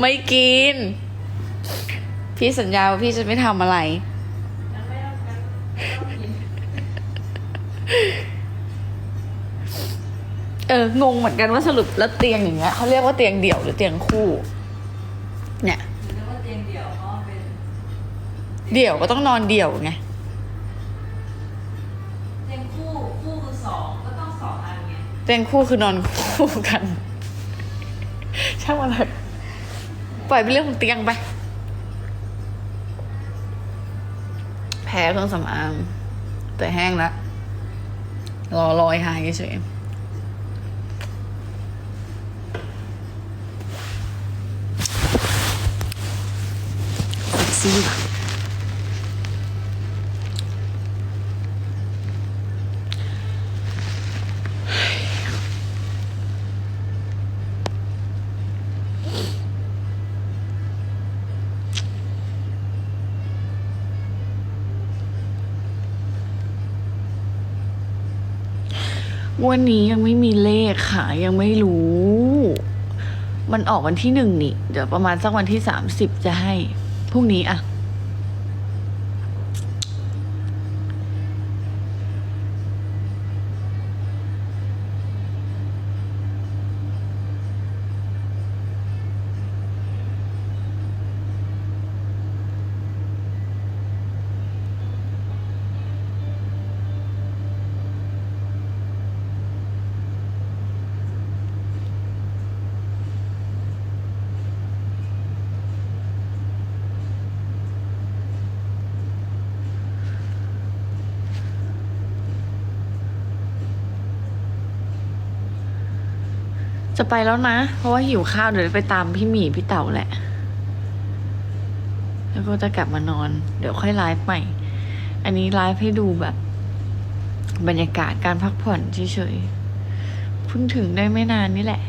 ไม่กิน พี่สัญญาว่าพี่จะไม่ทำอะไร เอองงเหมือนกันว่าสรุปแล้วเตียงอย่างเงี้ยเขาเรียกว่าเตียงเดี่ยวหรือเตียงคู่ เนี่ยเดี่ยวก็ต้องนอนเดี่ยวไงเตียงคู่คู่คือสองก็ต้องสองอัน เตียงคู่คือนอนคู่กัน ช่างมันเถอะปล่อยเป็นเรื่องของเตียงไป แพ้เครื่องสำอางแต่แห้งละรอลอยหายเฉยเซ็ วันนี้ยังไม่มีเลขค่ะยังไม่รู้ มันออกวันที่หนึ่งนี่ เดี๋ยวประมาณสักวันที่สามสิบจะให้พรุ่งนี้อะ จะไปแล้วนะ เพราะว่าหิวข้าวเดี๋ยวไปตามพี่หมีพี่เต่าแหละ แล้วก็จะกลับมานอน เดี๋ยวค่อยไลฟ์ใหม่ อันนี้ไลฟ์ให้ดูแบบ บรรยากาศการพักผ่อนเฉยๆเพิ่งถึงได้ไม่นานนี่แหละ